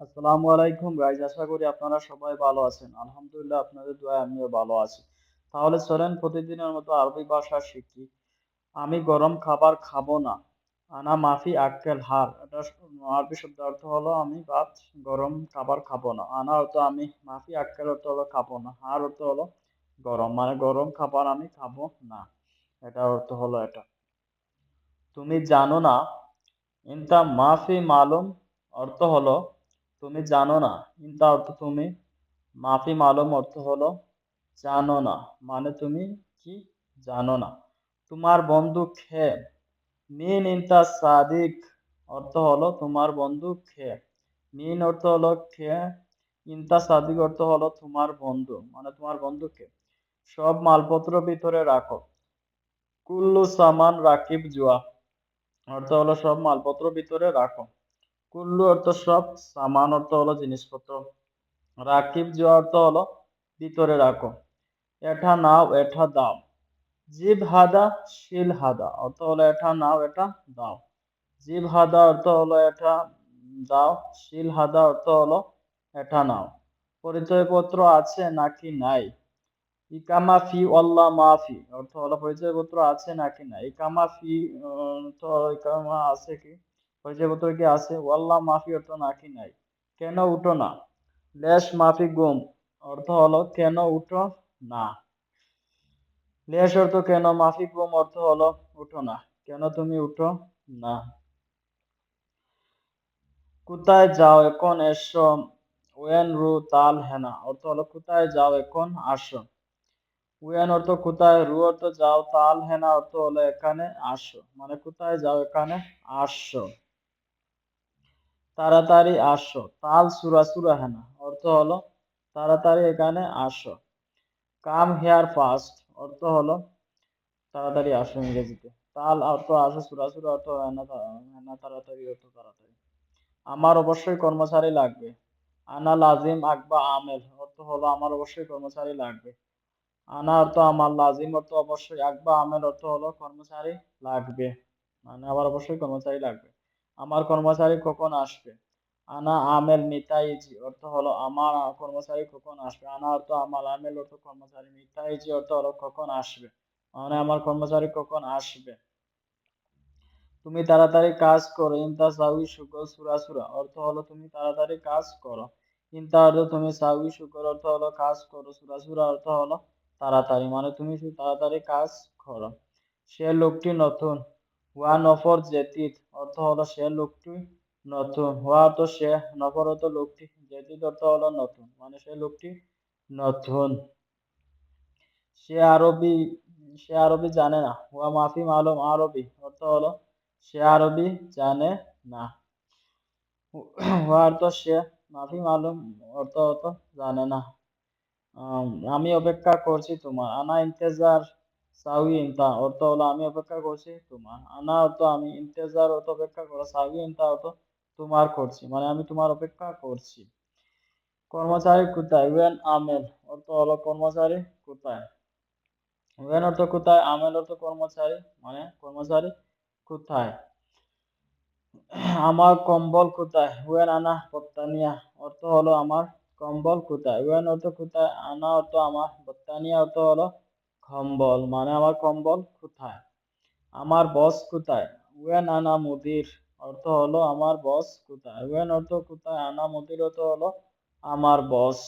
আসসালামু আলাইকুম গাইজ আশা করি আপনারা সবাই ভালো আছেন। আলহামদুলিল্লাহ আপনাদের দোয়ায় আমিও ভালো আছি। তাহলে চলেন প্রতিদিনের মতো আরবি ভাষা শিখি। আমি গরম খাবার খাব না। আনা মাফি আক্কেল হার। এটা আরবি শব্দ অর্থ হলো আমি ভাত গরম খাবার খাব না। আনা অর্থ আমি মাফি আক্কেল অর্থ হলো খাব না। হার অর্থ হলো গরম। মানে গরম খাবার আমি খাব না। এটা অর্থ হলো এটা। তুমি জানো না, ইনতা মাফি মালুম অর্থ হলো তুমি জানো না। ইনতা অর্থ তুমি, মাফি মালুম অর্থ হলো জানো না মানে তুমি কি জানো না। তোমার বন্ধু খে, মিন ইনতা সাদিক অর্থ হলো তোমার বন্ধু খে, মিন অর্থ হলো খে, ইনতা সাদিক অর্থ হলো তোমার বন্ধু মানে তোমার বন্ধু খে। সব মালপত্র ভিতরে রাখো। কুল্লু সামান রাকিব জুয়া, অর্থ হলো সব মালপত্র ভিতরে রাখো। কুল্লু অর্থ সব, সামান অর্থ হলো জিনিসপত্র। রাকিব যে অর্থ হলো ভিতরে রাখো। এটা নাও, এটা দাও। জিব হাদা, শিল হাদা, অর্থ হলো এটা নাও, এটা দাও। জিব হাদা অর্থ হলো এটা দাও, শিল হাদা অর্থ হলো এটা নাও। পরিচয়পত্র আছে নাকি নাই? ইকামা ফি ওয়াল্লা মাফি, অর্থ হলো পরিচয়পত্র আছে নাকি নাই? ইকামা ফি তো ইকামা আছে কি? পরিচয়পত্র কি আছে ওয়াল্লা মাফি অর্থ নাকি নাই। কেন উঠো না? লেশ, মাফি, গুম। অর্থ হলো, কেন উঠো না? লেশ অর্থ কেন, মাফি, গুম? অর্থ হলো, উঠো না। কেন তুমি উঠো না? কোথায় যাও এখন এসো? ওয়েন রু তাল হেনা। অর্থ হলো, কোথায় যাও এখন আসো? ওয়েন অর্থ কোথায়? রু অর্থ যাও তাল হেনা। অর্থ হলো, এখানে আসো। মানে কোথায় যাও এখানে আসো? তাড়াতাড়ি আসো। তাল সুরা সুরা হেনা। অর্থ হলো, তাড়াতাড়ি এখানে আসো। Come here fast. অর্থ হলো, তাড়াতাড়ি আসো ইংরেজিতে। তাল অর্থ আসো সুরা সুরা, অর্থ হেনা তাড়াতাড়ি, অর্থ তাড়াতাড়ি। আমার অবশ্যই কর্মচারী লাগবে। আনা লাজিম আকবা আমেল। অর্থ হলো, আমার অবশ্যই কর্মচারী লাগবে। আনা অর্থ আমার লাজিম, অর্থ অবশ্যই আকবা আমেল। অর্থ হলো, কর্মচারী লাগবে। মানে আমার অবশ্যই কর্মচারী লাগবে। আমার কর্মচারী কখন আসবে? আনা আমেল মিতাইজি, অর্থ হলো আমার কর্মচারী কখন আসবে? আনা অর্থ আমার আমেল, অর্থ কর্মচারী মিতাইজি, অর্থ হলো কখন আসবে? মানে আমার কর্মচারী কখন আসবে? তুমি তাড়াতাড়ি কাজ করো। ইনতা সাউই শুকর সুরা সুরা, অর্থ হলো তুমি তাড়াতাড়ি কাজ করো। ইনতা অর্থ তুমি সাউই শুকর অর্থ হলো কাজ করো। সুরা সুরা অর্থ হলো তাড়াতাড়ি মানে তুমি তাড়াতাড়ি কাজ করো। সে লোকটি নতুন। ওয়ান অফর জেতিত। অর্থ হলো সে লোকটি নতুন। হওয়া অর্থ সে অর্থ লোকটি জেতিত অর্থ হলো নতুন মানে সে লোকটি নতুন। সে আরবি সে আরবি জানে না। ওয়া মাফি মালুম আরবি, অর্থ হলো সে আরবি জানে না। অর্থ সে মাফি মালুম, অর্থ অর্থ জানে না। আমি অপেক্ষা করছি তোমার। আনা ইন্তেজার সাউই ইন্তা, অর্থ হলো আমি অপেক্ষা করছি তোমার। আনা অর্থ আমি ইন্তেজার অর্থ অপেক্ষা করো সাউই ইন্তা অর্থ তোমার করছি মানে আমি তোমার অপেক্ষা করছি। কর্মচারী কোথায়? ওয়েন আমেল অর্থ হলো কর্মচারী কোথায়? ওয়েন অর্থ কোথায়? আমেল অর্থ কর্মচারী মানে কর্মচারী কোথায়? আমার কম্বল কোথায়? ওয়েন আনা বত্তানিয়া, অর্থ হলো আমার কম্বল কোথায়? ওয়েন অর্থ কোথায়? আনা অর্থ আমার বত্তানিয়া, অর্থ হলো কম্বল? মানে আমার কম্বল কোথায়? আমার বস কোথায়? ওয়েন আনা মুদির অর্থ হলো আমার বস কোথায়? ওয়েন অর্থ কোথায়? আনা মুদির অর্থ হলো আমার বস